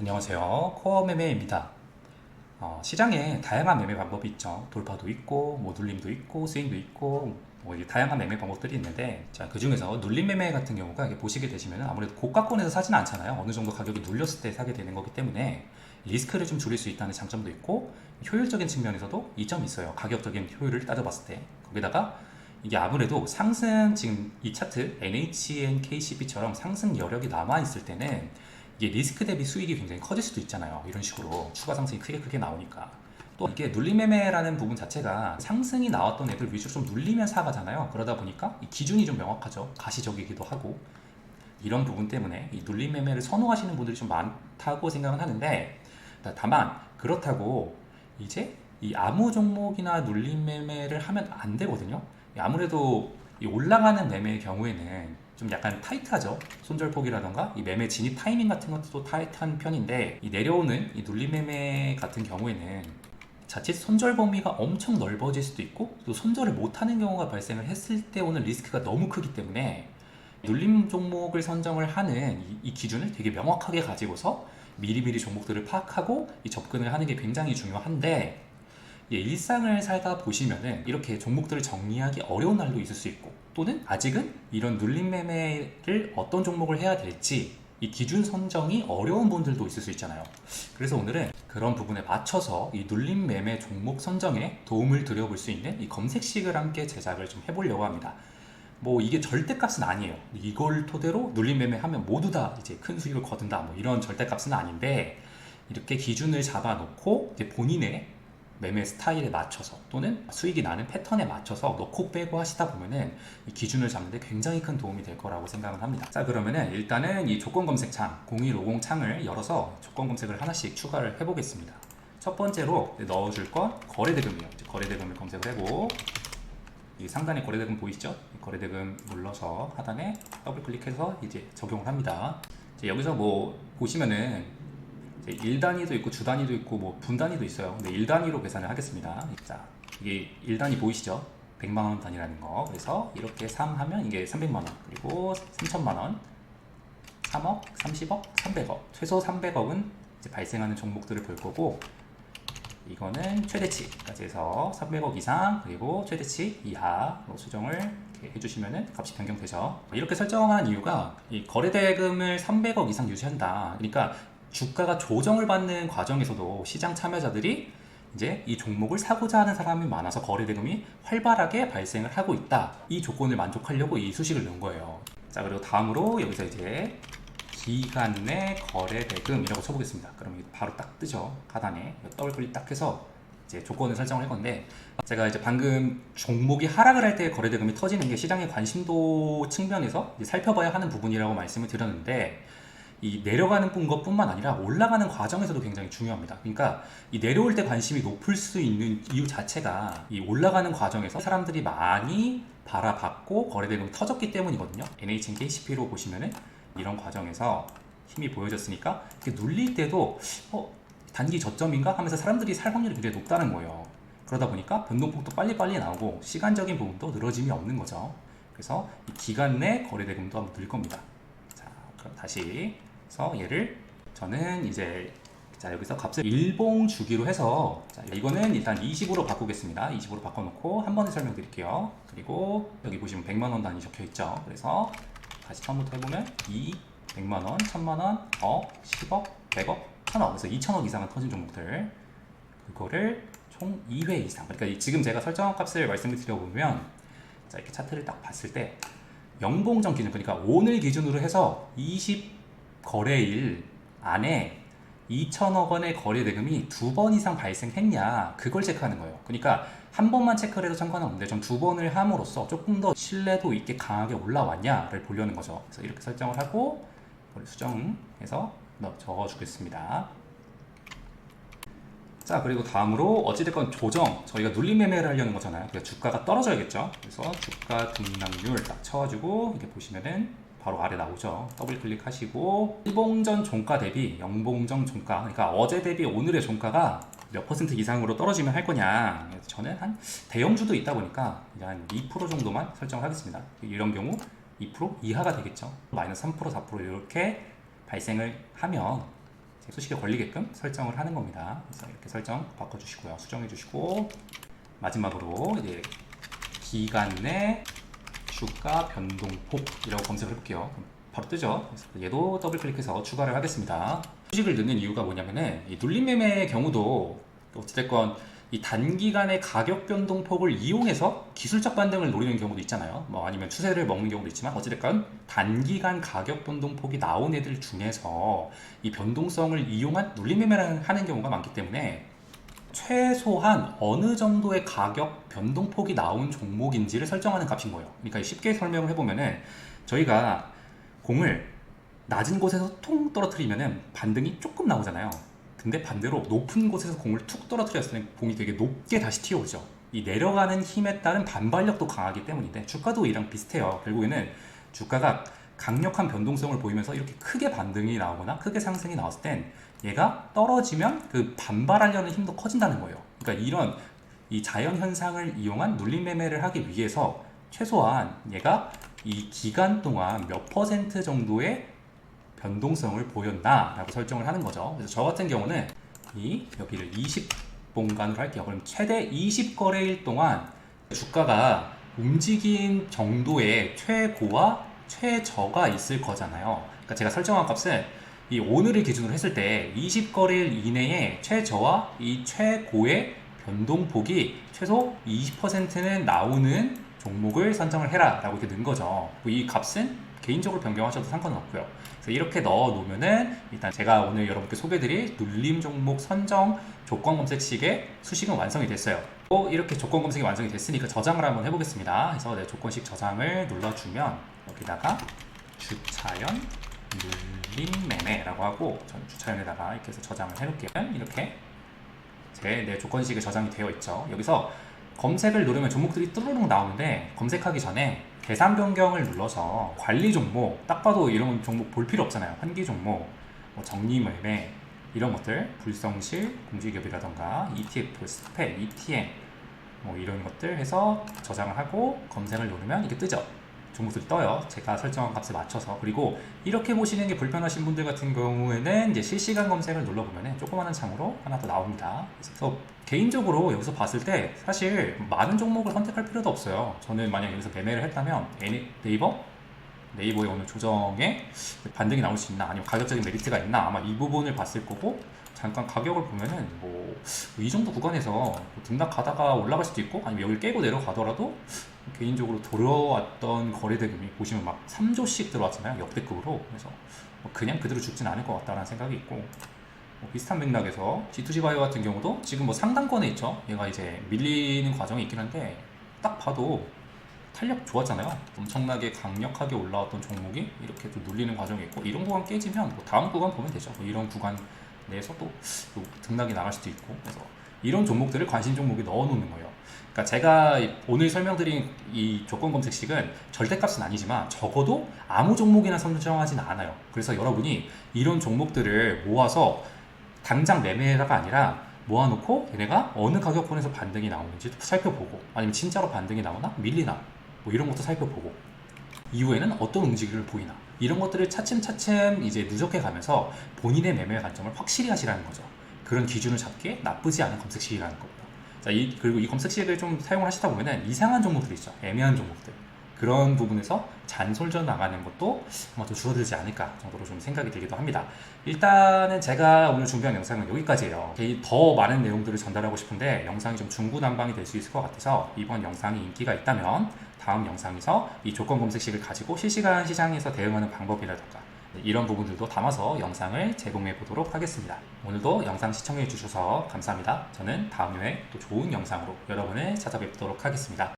안녕하세요. 코어 매매입니다. 어, 시장에 다양한 매매 방법이 있죠. 돌파도 있고, 뭐 눌림도 있고, 스윙도 있고, 뭐 다양한 매매 방법들이 있는데, 자, 그 중에서 눌림 매매 같은 경우가 이렇게 보시게 되시면 아무래도 고가권에서 사지는 않잖아요. 어느 정도 가격이 눌렸을 때 사게 되는 거기 때문에 리스크를 좀 줄일 수 있다는 장점도 있고, 효율적인 측면에서도 이점이 있어요. 가격적인 효율을 따져봤을 때. 거기다가 이게 아무래도 상승, 지금 이 차트 NHN KCP처럼 상승 여력이 남아 있을 때는 이게 리스크 대비 수익이 굉장히 커질 수도 있잖아요. 이런 식으로 추가 상승이 크게 크게 나오니까. 또 이게 눌림매매라는 부분 자체가 상승이 나왔던 애들 위주로 좀 눌리면 사가잖아요. 그러다 보니까 이 기준이 좀 명확하죠. 가시적이기도 하고 이런 부분 때문에 이 눌림매매를 선호하시는 분들이 좀 많다고 생각은 하는데 다만 그렇다고 이제 이 아무 종목이나 눌림매매를 하면 안 되거든요. 아무래도 이 올라가는 매매의 경우에는 좀 약간 타이트하죠. 손절폭이라던가 이 매매 진입 타이밍 같은 것도 타이트한 편인데 이 내려오는 이 눌림 매매 같은 경우에는 자칫 손절 범위가 엄청 넓어질 수도 있고 또 손절을 못하는 경우가 발생을 했을 때 오는 리스크가 너무 크기 때문에 눌림 종목을 선정을 하는 이, 이 기준을 되게 명확하게 가지고서 미리미리 종목들을 파악하고 이 접근을 하는 게 굉장히 중요한데 예, 일상을 살다 보시면은 이렇게 종목들을 정리하기 어려운 날도 있을 수 있고 또는 아직은 이런 눌림 매매를 어떤 종목을 해야 될지 이 기준 선정이 어려운 분들도 있을 수 있잖아요. 그래서 오늘은 그런 부분에 맞춰서 이 눌림 매매 종목 선정에 도움을 드려볼 수 있는 이 검색식을 함께 제작을 좀 해보려고 합니다. 뭐 이게 절대값은 아니에요. 이걸 토대로 눌림 매매하면 모두 다 이제 큰 수익을 거둔다. 뭐 이런 절대값은 아닌데 이렇게 기준을 잡아놓고 본인의 매매 스타일에 맞춰서 또는 수익이 나는 패턴에 맞춰서 넣고 빼고 하시다 보면은 이 기준을 잡는데 굉장히 큰 도움이 될 거라고 생각을 합니다. 자 그러면은 일단은 이 조건 검색 창 0150 창을 열어서 조건 검색을 하나씩 추가를 해보겠습니다. 첫 번째로 넣어줄 건 거래대금이요. 거래대금을 검색을 하고 이 상단에 거래대금 보이시죠? 거래대금 눌러서 하단에 더블 클릭해서 이제 적용을 합니다. 여기서 뭐 보시면은 1단위도 있고 주 단위도 있고 뭐 분 단위도 있어요. 근데 1단위로 계산을 하겠습니다. 자, 이게 1단위 보이시죠? 100만 원 단위라는 거. 그래서 이렇게 3 하면 이게 300만 원. 그리고 3천만 원. 3억, 30억, 300억. 최소 300억은 이제 발생하는 종목들을 볼 거고 이거는 최대치까지 해서 300억 이상 그리고 최대치 이하로 수정을 이렇게 해주시면은 값이 변경되죠. 이렇게 설정한 이유가 이 거래대금을 300억 이상 유지한다. 그러니까 주가가 조정을 받는 과정에서도 시장 참여자들이 이제 이 종목을 사고자 하는 사람이 많아서 거래 대금이 활발하게 발생을 하고 있다. 이 조건을 만족하려고 이 수식을 넣은 거예요. 자, 그리고 다음으로 여기서 이제 기간 내 거래 대금이라고 쳐보겠습니다. 그럼 바로 딱 뜨죠. 하단에 더블 클릭 딱 해서 이제 조건을 설정을 할 건데 제가 이제 방금 종목이 하락을 할 때 거래 대금이 터지는 게 시장의 관심도 측면에서 살펴봐야 하는 부분이라고 말씀을 드렸는데 이 내려가는 것뿐만 아니라 올라가는 과정에서도 굉장히 중요합니다. 그러니까 이 내려올 때 관심이 높을 수 있는 이유 자체가 이 올라가는 과정에서 사람들이 많이 바라봤고 거래대금이 터졌기 때문이거든요. NHN KCP로 보시면은 이런 과정에서 힘이 보여졌으니까 눌릴 때도 어, 단기 저점인가 하면서 사람들이 살 확률이 굉장히 높다는 거예요. 그러다 보니까 변동폭도 빨리빨리 나오고 시간적인 부분도 늘어짐이 없는 거죠. 그래서 이 기간 내 거래대금도 한번 늘 겁니다. 자, 그럼 다시 그래서 얘를 저는 이제 자 여기서 값을 일봉 주기로 해서 자 이거는 일단 20으로 바꾸겠습니다. 20으로 바꿔놓고 한 번에 설명드릴게요. 그리고 여기 보시면 100만원 단위 적혀있죠? 그래서 다시 처음부터 해보면 2 100만원 1000만원 억 10억 100억 1000억. 그래서 2000억 이상은 터진 종목들. 그거를 총 2회 이상. 그러니까 지금 제가 설정한 값을 말씀을 드려보면 자 이렇게 차트를 딱 봤을 때 영봉정 기준 그러니까 오늘 기준으로 해서 20 거래일 안에 2천억 원의 거래 대금이 두 번 이상 발생했냐 그걸 체크하는 거예요. 그러니까 한 번만 체크를 해도 상관은 없는데 좀두 번을 함으로써 조금 더 신뢰도 있게 강하게 올라왔냐를 보려는 거죠. 그래서 이렇게 설정을 하고 수정해서 적어 주겠습니다. 자 그리고 다음으로 어찌됐건 조정 저희가 눌림 매매를 하려는 거잖아요. 그래서 주가가 떨어져야겠죠. 그래서 주가 등락률 딱 쳐가지고 이렇게 보시면은 바로 아래 나오죠. 더블 클릭하시고 일봉전 종가 대비 영봉전 종가 그러니까 어제 대비 오늘의 종가가 몇 퍼센트 이상으로 떨어지면 할 거냐 저는 한 대형주도 있다 보니까 한 2% 정도만 설정을 하겠습니다. 이런 경우 2% 이하가 되겠죠. 마이너스 3% 4% 이렇게 발생을 하면 수식에 걸리게끔 설정을 하는 겁니다. 그래서 이렇게 설정 바꿔주시고요. 수정해 주시고 마지막으로 이제 기간 내 주가 변동폭이라고 검색을 해볼게요. 바로 뜨죠. 얘도 더블 클릭해서 추가를 하겠습니다. 수식을 넣는 이유가 뭐냐면은 이 눌림 매매의 경우도 어찌됐건 이 단기간의 가격 변동폭을 이용해서 기술적 반등을 노리는 경우도 있잖아요. 뭐 아니면 추세를 먹는 경우도 있지만 어찌됐건 단기간 가격 변동폭이 나온 애들 중에서 이 변동성을 이용한 눌림 매매를 하는 경우가 많기 때문에 최소한 어느 정도의 가격 변동폭이 나온 종목인지를 설정하는 값인 거예요. 그러니까 쉽게 설명을 해보면은 저희가 공을 낮은 곳에서 통 떨어뜨리면은 반등이 조금 나오잖아요. 근데 반대로 높은 곳에서 공을 툭 떨어뜨렸을 때 공이 되게 높게 다시 튀어오죠. 이 내려가는 힘에 따른 반발력도 강하기 때문인데 주가도 이랑 비슷해요. 결국에는 주가가 강력한 변동성을 보이면서 이렇게 크게 반등이 나오거나 크게 상승이 나왔을 땐 얘가 떨어지면 그 반발하려는 힘도 커진다는 거예요. 그러니까 이런 이 자연 현상을 이용한 눌림 매매를 하기 위해서 최소한 얘가 이 기간 동안 몇 퍼센트 정도의 변동성을 보였나라고 설정을 하는 거죠. 그래서 저 같은 경우는 이 여기를 20 공간으로 할게요. 그럼 최대 20거래일 동안 주가가 움직인 정도의 최고와 최저가 있을 거잖아요. 그러니까 제가 설정한 값은 이 오늘을 기준으로 했을 때 20거래일 이내에 최저와 이 최고의 변동폭이 최소 20%는 나오는 종목을 선정을 해라 라고 이렇게 넣은 거죠. 이 값은 개인적으로 변경하셔도 상관은 없고요. 그래서 이렇게 넣어 놓으면은 일단 제가 오늘 여러분께 소개드릴 눌림 종목 선정 조건 검색식의 수식은 완성이 됐어요. 또 이렇게 조건 검색이 완성이 됐으니까 저장을 한번 해보겠습니다. 그래서 내 조건식 저장을 눌러주면 여기다가 주차연 눌림 매매라고 하고 전 주차연에다가 이렇게 해서 저장을 해놓을게요. 이렇게 제 내 조건식에 저장이 되어 있죠. 여기서 검색을 누르면 종목들이 뚜루룩 나오는데 검색하기 전에 대상 변경을 눌러서 관리 종목 딱 봐도 이런 종목 볼 필요 없잖아요. 환기 종목, 뭐 정리 매매 이런 것들 불성실 공기기업이라던가 ETF, 스펙, ETN 뭐 이런 것들 해서 저장을 하고 검색을 누르면 이게 뜨죠. 종목들이 떠요. 제가 설정한 값에 맞춰서 그리고 이렇게 보시는 게 불편하신 분들 같은 경우에는 이제 실시간 검색을 눌러보면 조그마한 창으로 하나 더 나옵니다. 그래서 개인적으로 여기서 봤을 때 사실 많은 종목을 선택할 필요도 없어요. 저는 만약 여기서 매매를 했다면 네이버 네이버의 오늘 조정에 반등이 나올 수 있나 아니면 가격적인 메리트가 있나 아마 이 부분을 봤을 거고 잠깐 가격을 보면은 뭐 이 정도 구간에서 뭐 등락하다가 올라갈 수도 있고 아니면 여기를 깨고 내려가더라도 개인적으로 들어왔던 거래 대금이 보시면 막 3조씩 들어왔잖아요 역대급으로. 그래서 뭐 그냥 그대로 죽진 않을 것 같다는 생각이 있고 뭐 비슷한 맥락에서 G2G 바이오 같은 경우도 지금 뭐 상단권에 있죠. 얘가 이제 밀리는 과정이 있긴 한데 딱 봐도 탄력 좋았잖아요. 엄청나게 강력하게 올라왔던 종목이 이렇게 또 눌리는 과정이 있고 이런 구간 깨지면 뭐 다음 구간 보면 되죠. 뭐 이런 구간 내에서 또, 또 등락이 나갈 수도 있고 그래서 이런 종목들을 관심 종목에 넣어놓는 거예요. 그러니까 제가 이- 오늘 설명드린 이 조건 검색식은 절대값은 아니지만 적어도 아무 종목이나 선정하지는 않아요. 그래서 여러분이 이런 종목들을 모아서 당장 매매가 아니라 모아놓고 얘네가 어느 가격권에서 반등이 나오는지 살펴보고 아니면 진짜로 반등이 나오나 밀리나 뭐 이런 것도 살펴보고 이후에는 어떤 움직임을 보이나 이런 것들을 차츰차츰 이제 누적해 가면서 본인의 매매 관점을 확실히 하시라는 거죠. 그런 기준을 잡기에 나쁘지 않은 검색식이라는 겁니다. 자, 이, 그리고 이 검색식을 좀 사용을 하시다 보면은 이상한 종목들 있죠. 애매한 종목들. 그런 부분에서 잔솔전 나가는 것도 아마 좀 줄어들지 않을까 정도로 좀 생각이 들기도 합니다. 일단은 제가 오늘 준비한 영상은 여기까지예요. 더 많은 내용들을 전달하고 싶은데 영상이 좀 중구난방이 될 수 있을 것 같아서 이번 영상이 인기가 있다면 다음 영상에서 이 조건 검색식을 가지고 실시간 시장에서 대응하는 방법이라든가 이런 부분들도 담아서 영상을 제공해 보도록 하겠습니다. 오늘도 영상 시청해 주셔서 감사합니다. 저는 다음 회에 또 좋은 영상으로 여러분을 찾아뵙도록 하겠습니다.